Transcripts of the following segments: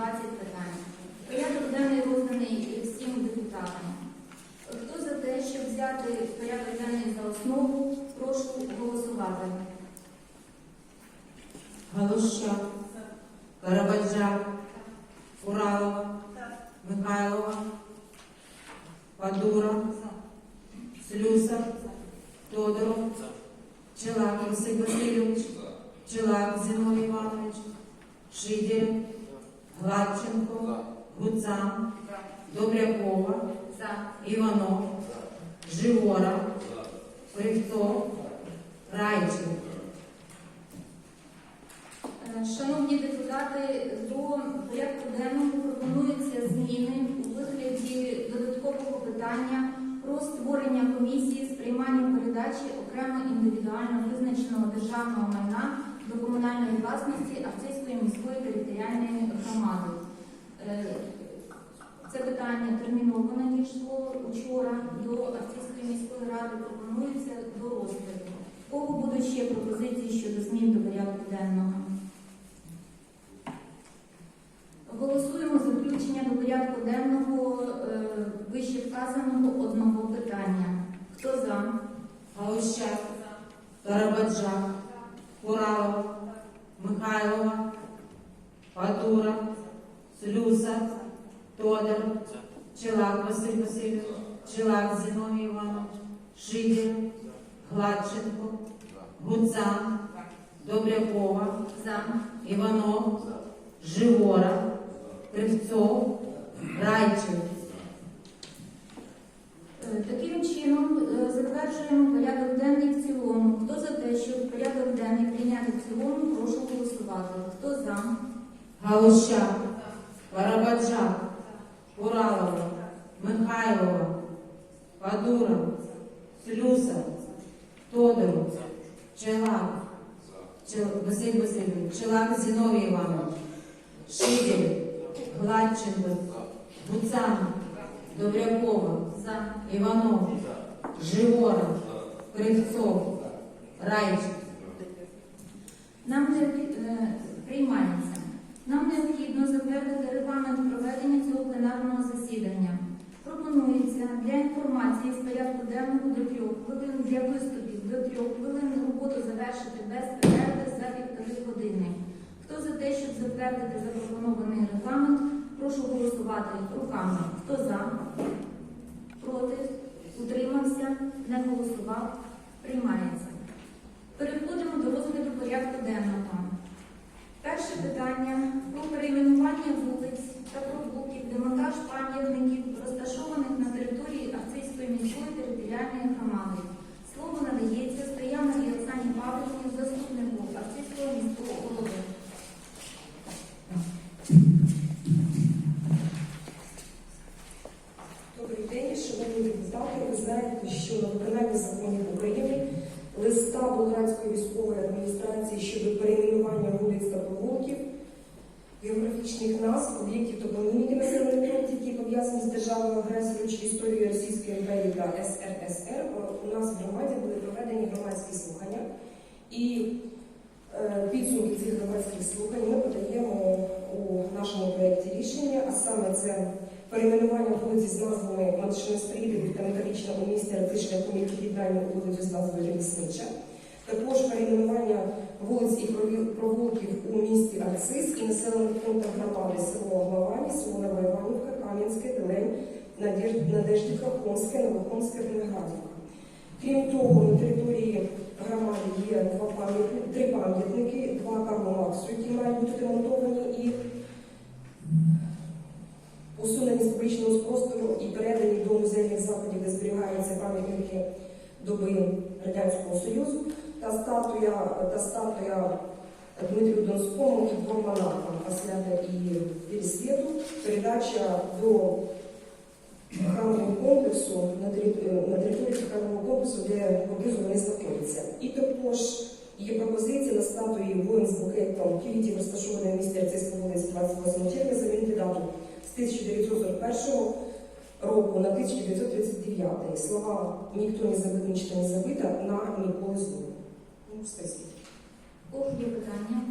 20 питань. Порядок денний розданий всім депутатам. Хто за те, щоб взяти порядок денний за основу, прошу голосувати. Галуща, Карабаджа, Уралова, Михайлова, Падура, Слюса, Тодоров, Челак Олексій Васильович, Челак Зіновій Іванович, Шидір. Гладченко, Гуцан, Добрякова, Іванов, Живора, Кривцов, Райченко. Е, Шановні депутати, до порядку денного пропонуються зміни у вигляді додаткового питання про створення комісії з приймання передачі окремо індивідуально визначеного державного майна до комунальної власності Авцийської міської територіальної громади. Е, Це питання терміново надійшло вчора до Авцийської міської ради. Пропонується до розгляду. Кого будуть ще пропозиції щодо змін до порядку денного? Голосуємо за включення до порядку денного е, вище вказаного одного питання. Хто за? Галущак, Карабаджак, Уралова, Михайлова, Падура, Слюса, Тодор, Челак Василь Васильович, Челак Зиновій Іванович, Шидер, Гладченко, Гуцан, Добрякова. Іванов, Живора, Кривцов, Райченко. Е, Таким чином е, затверджуємо порядок денний в цілому. Хто за те, щоб порядок денний прийняти в цілому, прошу голосувати. Хто за? Галущак, Карабаджак, Уралова, Михайлова, Падура, Слюса, Тодоров, Челак, Чел- Василь Васильович, Челак Зіновій Іванович, Шидель, Гладченко, Гуцан, Добрякова, За. Іванов, Живора, Кривцов, Райченко. Нам необхідно приймається. Нам необхідно затвердити регламент проведення цього пленарного засідання. Пропонується для інформації з порядку денного до трьох хвилин, для виступів до трьох хвилин, роботу завершити без перерви за півтори години. Хто за те, щоб затвердити запропонований регламент, прошу голосувати руками. Хто за? Проти? Утримався? Не голосував? Приймається. Переходимо до розгляду порядку денного. Перше питання про перейменування вулиць та провулків, демонтаж пам'ятників, розташованих на території Авцийської міської територіальної громади. Слово надається Болградської військової адміністрації щодо перейменування вулиць та провулків, географічних назв, об'єктів топоніміки населених пунктів, які пов'язані з державною агресією чи історією Російської імперії та СРСР, у нас в громаді були проведені громадські слухання. І е, підсумки цих громадських слухань ми подаємо у нашому проєкті рішення, а саме це перейменування вулиці з назвами Маншинострілів та металічна у місті ради шляхом їх вулицю з назвою Реміснича. Також перейменування вулиць і провулків у місті Арцис і населених пунктах громади село Главані, село Нова Іванівка, Кам'янське, Телень, Надеждівка, Хонське, Новохонське, Виноградівка. Крім того, на території громади є два пам'ятники, три пам'ятники, два Карлу Максу, які мають бути демонтовані і усунені з публічного простору і передані до музейних закладів, де зберігаються пам'ятники доби Радянського Союзу та статуя, та статуя Дмитрію Донському і двом монархам Асляда і Пересвіту, передача до храмового комплексу на території, храмового комплексу, де поблизу вони знаходяться. І також є пропозиція на статуї воїн з букетом квітів, розташованої в місті Арцизької вулиці 28 червня, замінити дату з 1941 року на 1939. Слова ніхто не забив, нічого не забита на ніколи знову. Спасибо. Кого є питання?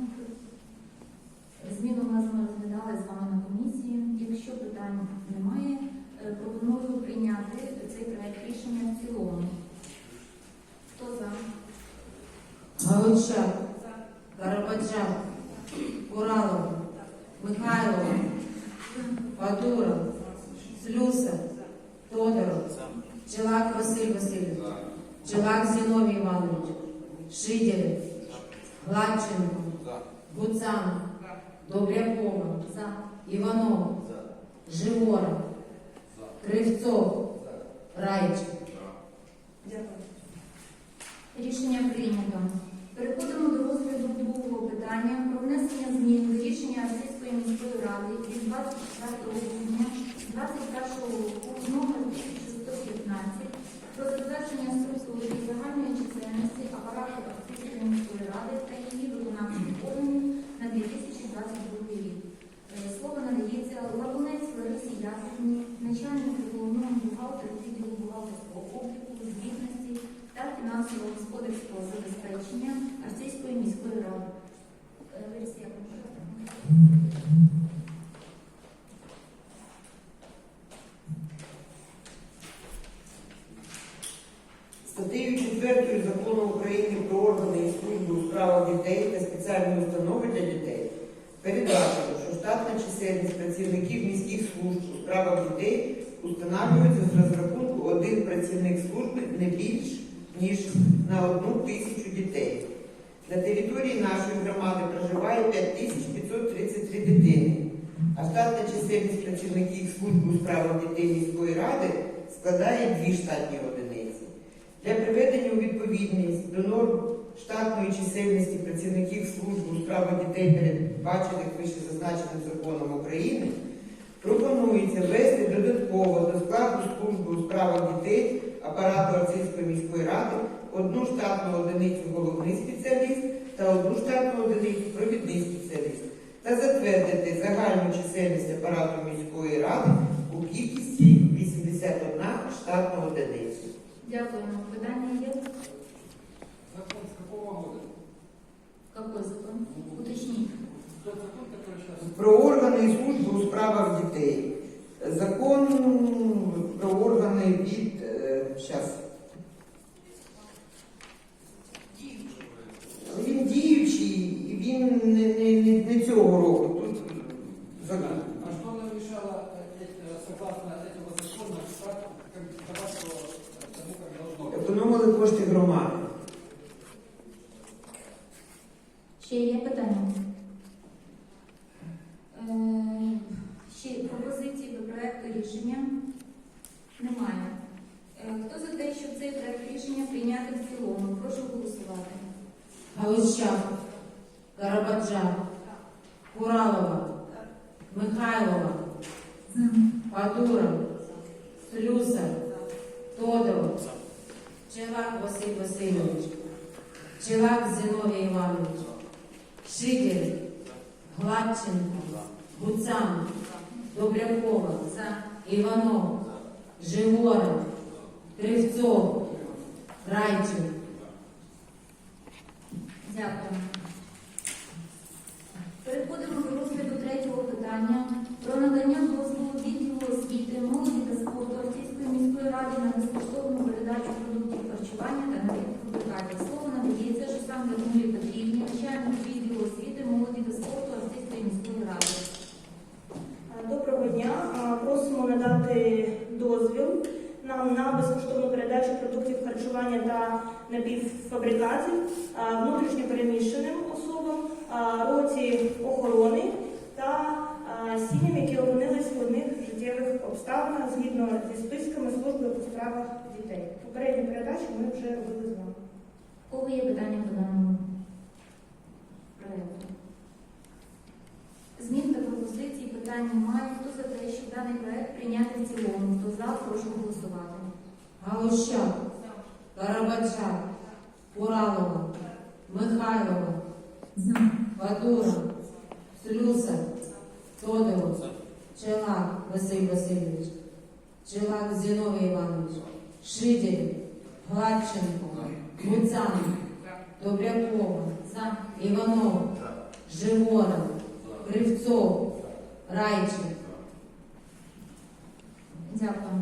Зміну в нас ми розглядали з вами на комісії. Якщо питань немає, е, пропоную прийняти цей проект рішення в цілому. Хто за? Галущак, Карабаджак, Уралова, Михайлова, Бадуров, Слюса, Тодоров, Челак Василь Васильович, Челак Зіновій Іванович, Шидєлєв, Гладченко, Гуцан, Добрякова, Іванов, Живора, Кривцов, Райчик. Дякую. Рішення прийнято. Переходимо до розгляду другого питання про внесення змін до рішення Російської міської ради від 24 грудня 2021 року номер 1615 про затвердження структури і загальної чисельності апарату Російської міської ради та її виконавчих органів на 2022 рік. Е, Слово надається Лавунець Ларисі Яковні, начальнику головного бухгалтера відділу бухгалтерського обліку, звітності та фінансово-господарського забезпечення Арцизької міської ради. Е, Лариса Яковлевна. Статтею 4 закону України про органи і служби у справах дітей та спеціальні установи для дітей передбачено, що штатна чисельність працівників міських служб у справах дітей устанавлюється з розрахунку один працівник служби не більш ніж на одну тисячу дітей. На території нашої громади проживає 5533 дитини, а штатна чисельність працівників служби у справах дітей ради складає дві штатні одиниці. Для приведення у відповідність до норм штатної чисельності працівників служби у справах дітей, передбачених вище зазначеним законом України, пропонується ввести додатково до складу служби у справах дітей апарату Арцизької міської ради одну штатну одиницю головний спеціаліст та одну штатну одиницю провідний спеціаліст та затвердити загальну чисельність апарату міської ради у кількості 81 штатну одиницю. Дякуємо. Питання є? Закон з какого года? Какой закон? Уточніть. Тот закон, который сейчас... Про органи і служби у справах дітей. Закон про органи від зараз. Добрякова, За. Іванов, Живора, Кривцов, Райчик. Дякую. Переходимо до розгляду третього питання про надання дозволу відділу освіти, молоді та спорту Російської міської ради на безкоштовну передачу продуктів харчування та напівфабрикатів. Слово надається Жусан Людмилі Петрівні, начальник відділу освіти, молоді та спорту Російської міської ради. Доброго дня. А, Просимо надати дозвіл нам на безкоштовну передачу продуктів харчування та напівфабрикатів внутрішньо переміщеним особам, роті охорони та сім'ям, які опинились в складних життєвих обставинах згідно зі списками служби у справах дітей. Попередню передачу ми вже робили з вами. Кого є питання по даному проекту? Змін та пропозицій питань немає. Хто за те, щоб даний проект прийняти в цілому? Хто за, прошу голосувати. Галущак, Карабаджак, Уралова, Михайлова, Бадура, Слюса, Тодоров, Челак Василь Васильович, Челак Зіновій Іванович, Шидєль, Гладченко, Гуцан, Добрякова, Іванов, Живора, Кривцов, Райчик. Дякую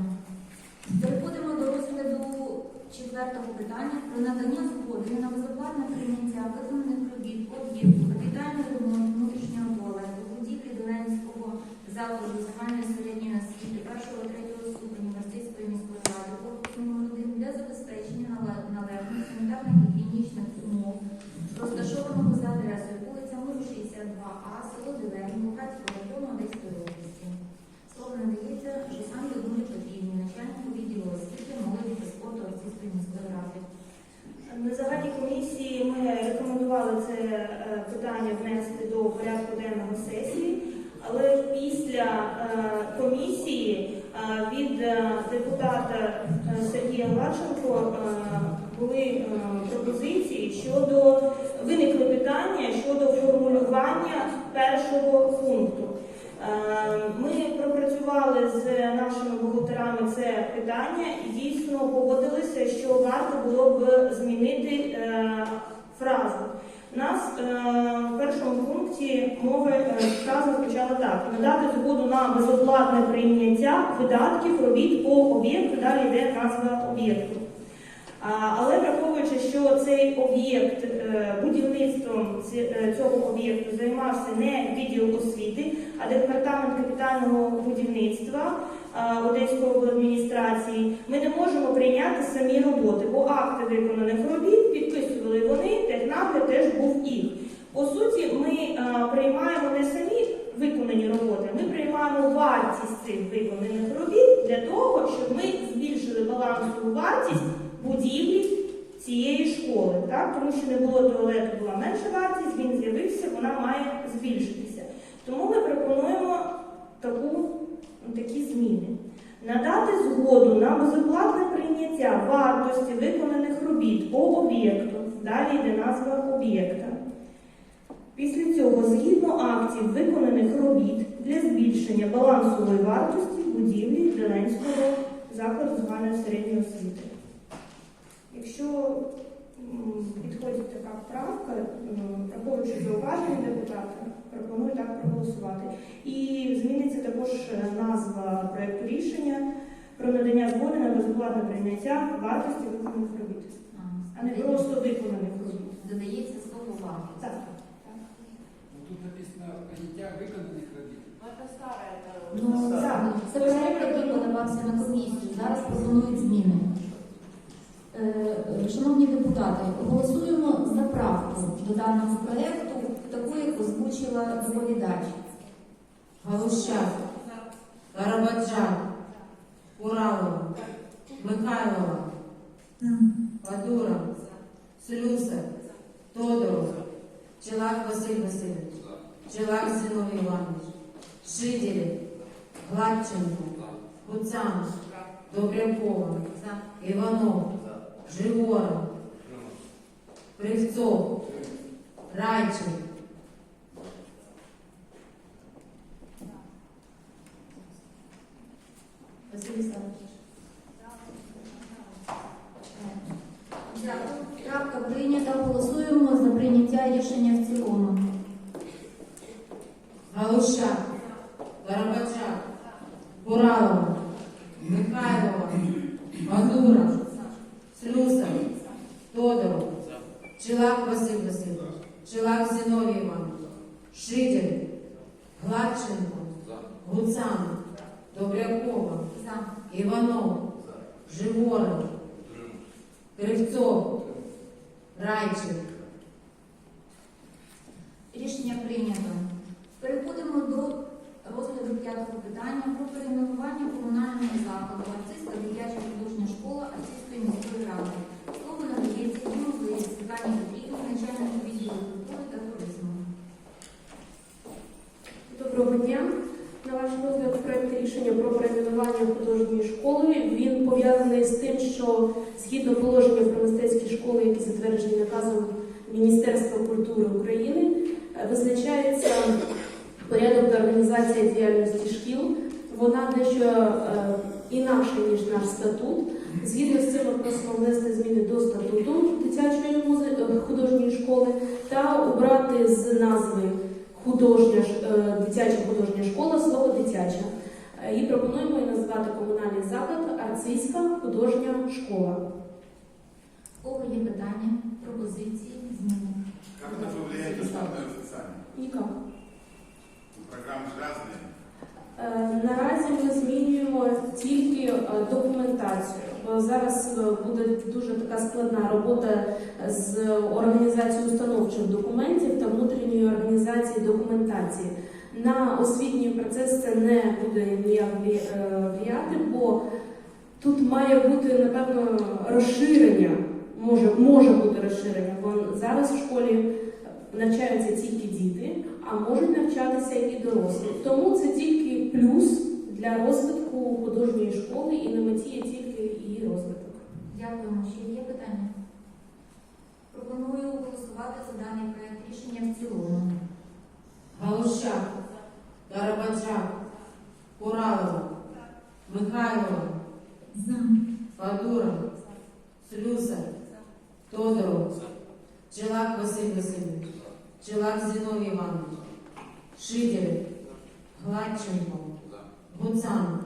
четвертого питання про надання згоди на безоплатне прийняття виконаних робіт об'єкту капітальний ремонт внутрішнього туалету будівлі Доленського заводу пропозиції щодо виникли питання щодо формулювання першого пункту. Е, Ми пропрацювали з нашими бухгалтерами це питання і дійсно погодилися, що варто було б змінити е, фразу. У нас е, в першому пункті мови фраза звучала так: надати згоду на безоплатне прийняття видатків робіт по об'єкту, далі йде назва об'єкту. Але враховуючи, що цей об'єкт е, будівництвом е, цього об'єкту займався не відділ освіти, а департамент капітального будівництва е, Одеської обладміністрації, ми не можемо прийняти самі роботи, бо акти виконаних робіт підписували вони, технагляд теж був їх. По суті, ми приймаємо не самі виконані роботи, ми приймаємо вартість цих виконаних робіт для того, щоб ми збільшили балансову вартість будівлі цієї школи, так? тому що не було туалету, була менша вартість, він з'явився, вона має збільшитися. Тому ми пропонуємо таку, такі зміни. Надати згоду на безоплатне прийняття вартості виконаних робіт по об'єкту. Далі йде назва об'єкта. Після цього, згідно актів виконаних робіт для збільшення балансової вартості будівлі Зеленського закладу загальної середньої освіти. Якщо підходить така правка, враховуючи зауваження депутата, пропоную так проголосувати. І зміниться також назва проекту рішення про надання згоди на безоплатне прийняття вартості виконаних робіт, а не просто виконаних робіт. Додається слово вартість. Так. Ну, Тут написано прийняття виконаних робіт. Ну, Так. це проект, який подавався на комісію. Зараз пропонують зміни. Шановні депутати, голосуємо за правку до даного проекту, таку, як озвучила доповідач. Галущак, Карабаджак, Уралова, Михайлова, Бадура, Слюсар, Тодоров, Челак Василь Васильович, Челак Зиновий Иванович, Шиделев, Гладченко, Гуцанов, Добрякова, За. Жигоров, Кривцов, Райчин, Василь Олександрович. Дякую. Правка прийнята. Голосуємо за прийняття рішення в цілому. Галущак, Карабачак, Буралова, Михайлова, Бандура, Слюсар, Тодоров, Челак Василь Васильович, Челак Зиновий Иванович, Шидель, Гладченко, Гуцанов, Добрякова, За. Иванов, Жигоров, Кривцов, Райчин, Рішення прийнято. Переходимо до розгляду п'ятого питання про перейменування комунального закладу Арцизька дитяча художня школа Арцизької міської ради. Слово надається Дімової Світлані Петрівні, начальнику відділу культури та туризму. Доброго дня. На ваш розгляд проект рішення про перейменування художньої школи. Він пов'язаний з тим, що згідно положення про мистецькі школи, які затверджені наказом Міністерства культури України, е, визначається порядок та організація діяльності шкіл. Вона дещо е, інакша, ніж наш статут. Згідно з цим ми просимо внести зміни до статуту дитячої е, художньої школи та убрати з назви художня ж- е, дитяча художня школа, слово дитяча. Е, І пропонуємо її назвати комунальний заклад Арцизька художня школа. У кого є питання, пропозиції, зміни? Как это повлияет на штатное расписание? Никак. Программы же разные. Е, Наразі ми змінюємо тільки е, документацію, бо зараз е, буде дуже така складна робота з організацією установчих документів та внутрішньої організації документації. На освітній процес це не буде ніяк е, бо тут має бути напевно розширення. Може, може бути розширення, бо зараз в школі навчаються тільки діти, а можуть навчатися і дорослі. Тому це тільки плюс для розвитку художньої школи і на меті є тільки її розвиток. Дякуємо. Ще є питання? Пропоную голосувати за даний проект рішення в цілому. Галущак, Карабаджак, Куралова, Михайлова, Фадура, Слюсар, Тодоров, Челак Василь Васильович, Челак Зиновий Иванович, Шиделев, Гладченко, Гуцан,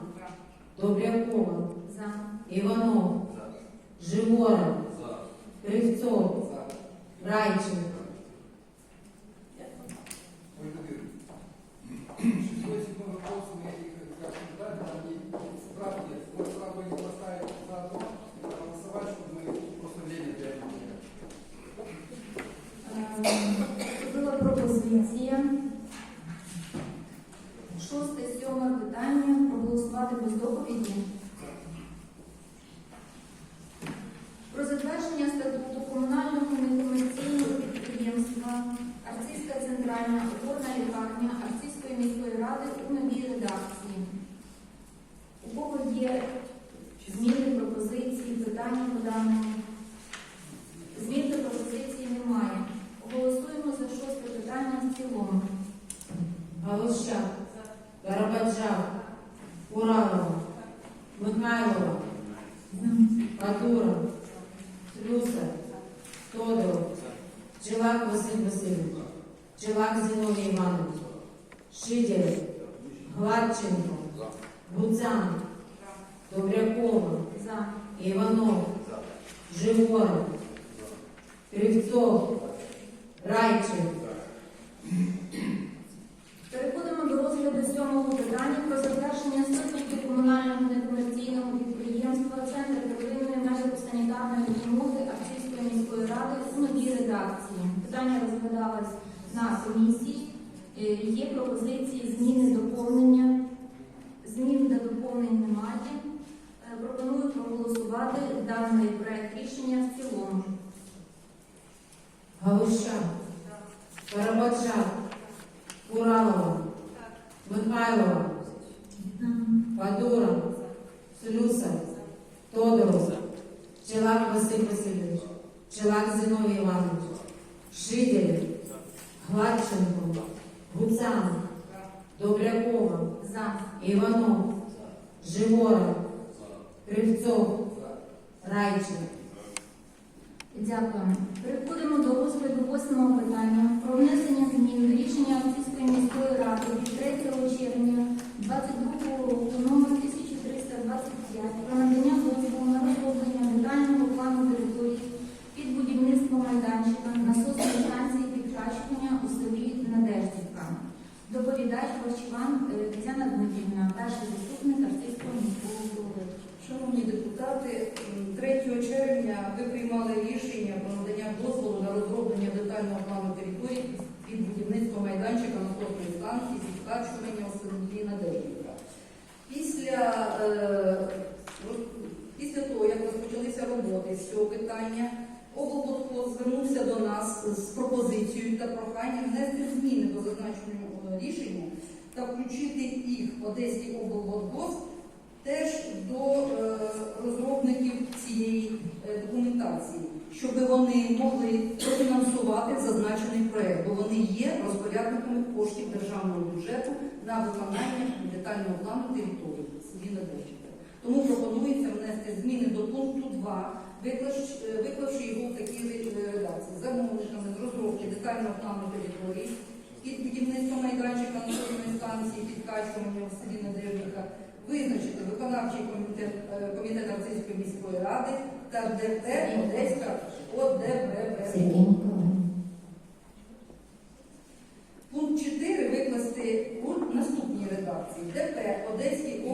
Добрякова, За. Иванов, Живора, Кривцов, Райченко, Шестой, седьмой вопрос мы их как дали, они справки, мы сразу их поставим заодно, голосовать, чтобы мы просто время для этого не Е, Була пропозиція. Шосте, сьоме питання проголосувати без доповіді. Затвердження статуту комунального некомерційного підприємства Арцизька центральна опорна лікарня Арцизької міської ради у новій редакції. У кого є зміни, пропозиції, питання по даному? Змін та пропозицій немає. Голосуємо за шосте питання в цілому. Галущак, Карабаджак, Куралова, Михайлова, Фадура, Слюсар, Тодоров, Челак Василь Васильович, Челак Зиновий Иванович, Шиделев, Гладченко, Гуцан, Добрякова, За. Иванов, Живора, Кривцов, Райченко, Переходимо до розгляду сьомого питання про затвердження статуту комунального некомерційного підприємства Центр первинної медико-санітарної допомоги Арцизької міської ради у новій редакції. Питання розглядалось на комісії. Е, Є пропозиції зміни доповнення. Змін та доповнень немає. Е, Пропоную проголосувати даний проект рішення в цілому. Галущак, Карабаджак, Куралова, Михайлова, Фадура, Слюсар, Тодоров, Челак Василь Васильович, Челак Зиновий Иванович, Шиделев, Гладченко, Гуцан, Добрякова, За. Иванов, Живора, Кривцов, Райченко. Дякуємо. Переходимо до розгляду восьмого питання про внесення змін до рішення Арцизької міської ради від 3 червня 2022 року номер 1325 про надання дозволу на розроблення детального плану території під будівництво майданчика насосної станції підкачування у селі Надеждівка. Доповідач Борчіван е, Тетяна Дмитрівна, перший заступник Арцизького міського голови. Шановні депутати, м, 3 червня ви приймали рішення про надання дозволу на детального плану території під будівництво майданчика насосної станції зі скачування у селі Надеждівка. Після, е, після того, як розпочалися роботи з цього питання, облводхоз звернувся до нас з пропозицією та проханням внести зміни до зазначеного е, рішення та включити їх в Одеський облводхоз теж до е, розробників цієї е, документації, щоб вони могли профінансувати зазначений проект, бо вони є розпорядниками коштів державного бюджету на виконання детального плану території селі Надеждівка. Тому пропонується внести зміни до пункту 2, виклавши, е, його в такій ре- редакції замовниками з розробки детального плану території під будівництво майданчика насосної станції підкачування в селі Надеждівка визначити виконавчий комітет, е, комітет Арцизької міської ради та ДТ Одеська ОДББ. Пункт 4 викласти у наступній редакції. ДП Одеський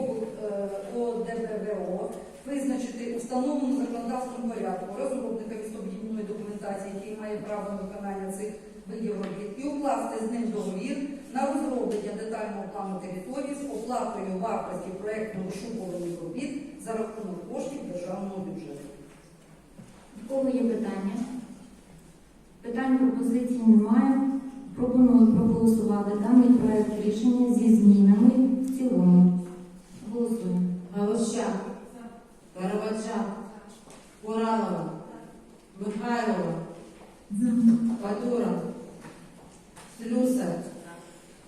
ОДБВО е, визначити у встановленому законодавством порядку розробника містобудівної документації, який має право на виконання цих видів робіт, і укласти з ним договір на розроблення детального плану території з оплатою вартості проєктно вишукуваних робіт за рахунок коштів державного бюджету. Кого є питання? Питань пропозицій немає. Пропоную проголосувати даний проект рішення зі змінами в цілому. Голосуємо. Галущак, Карабаджак, Куралова, Михайлова, Бадура, Слюсар,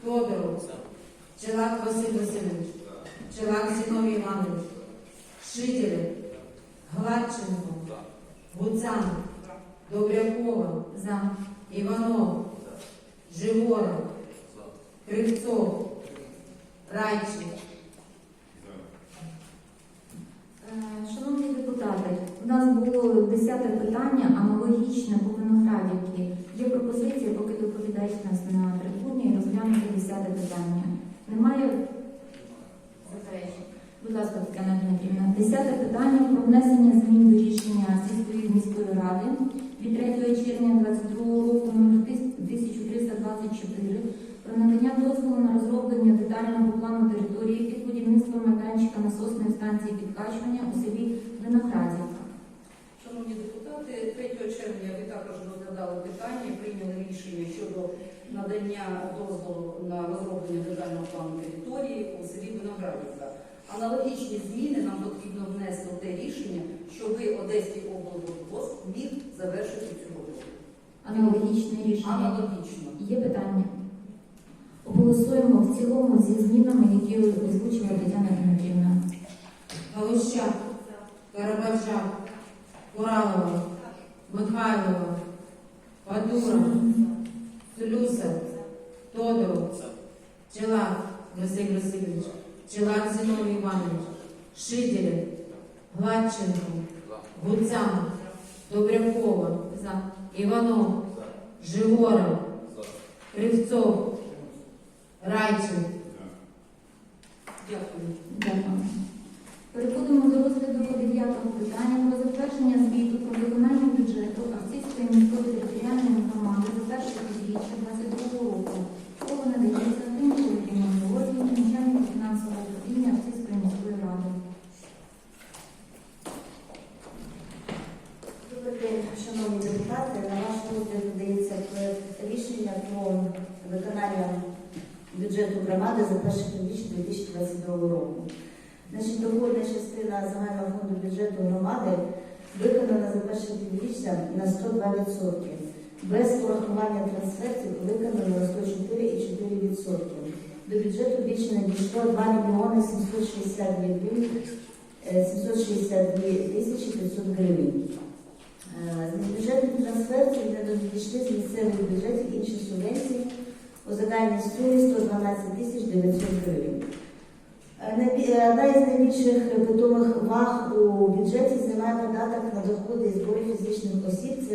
Тодоров, Челак Василь Васильович, Челак Зіновій Іванович, Шитель, Гладченко, Гуцан, Добрякова, За. Іванов, Живора, Кривцов, Райчик, Е, Шановні депутати, у нас було десяте питання, аналогічне по виноградівці. Є пропозиція, поки доповідач нас на трибуні, розглянути десяте питання. Немає заперечень? Будь ласка, Тетяна Дмитрівна. Десяте питання про внесення міської від 3 червня 2022 року номер 1324 про надання дозволу на розроблення детального плану території під будівництво майданчика насосної станції підкачування у селі Виноградівка. Шановні депутати, 3 червня ви також розглядали питання прийняли рішення щодо надання дозволу на розроблення детального плану території у селі Виноградівка. Аналогічні зміни нам потрібно внести в те рішення, щоб Одеський облводвоз міг завершити цю роботу. Аналогічне рішення. Аналогічно. Є питання? Голосуємо в цілому зі змінами, які озвучила Тетяна Дмитрівна. Галущак, Карабаджак, Куралова, Михайлова, Бадура, Слюсар, Тодоров, Челак Василь Васильович, Челак Зіновій Іванович, Шитель, Гладченко, Гуцан, Добрякова, За. Іванов, Живора, Кривцов, Райчин, Дякую. Дякую. Переходимо до розгляду дев'ятого питання про затвердження звіту про виконання бюджету Австрійської міської територіальної громади за перше півріччя 2022 року. Слово надається Тимку Євгенію Георгію, начальнику фінансового управління Австрійської міської ради. Добрий день, шановні депутати. На ваш розгляд надається проект рішення про виконання бюджету громади за перше півріччя 2022 року. Значить, доходна частина загального фонду бюджету громади виконана за перше півріччя на 102%. Без урахування трансфертів виконано на 104,4%. До бюджету більше надійшло 2 мільйони 762 е, 762 тисячі 500 гривень. Е, З бюджетних трансфертів не надійшли з місцевих бюджетів інші субвенції у загальній сумі 112 тисяч 900 гривень. Е, е, Одна із найбільших питомих ваг у бюджеті знімає податок на доходи і збори фізичних осіб.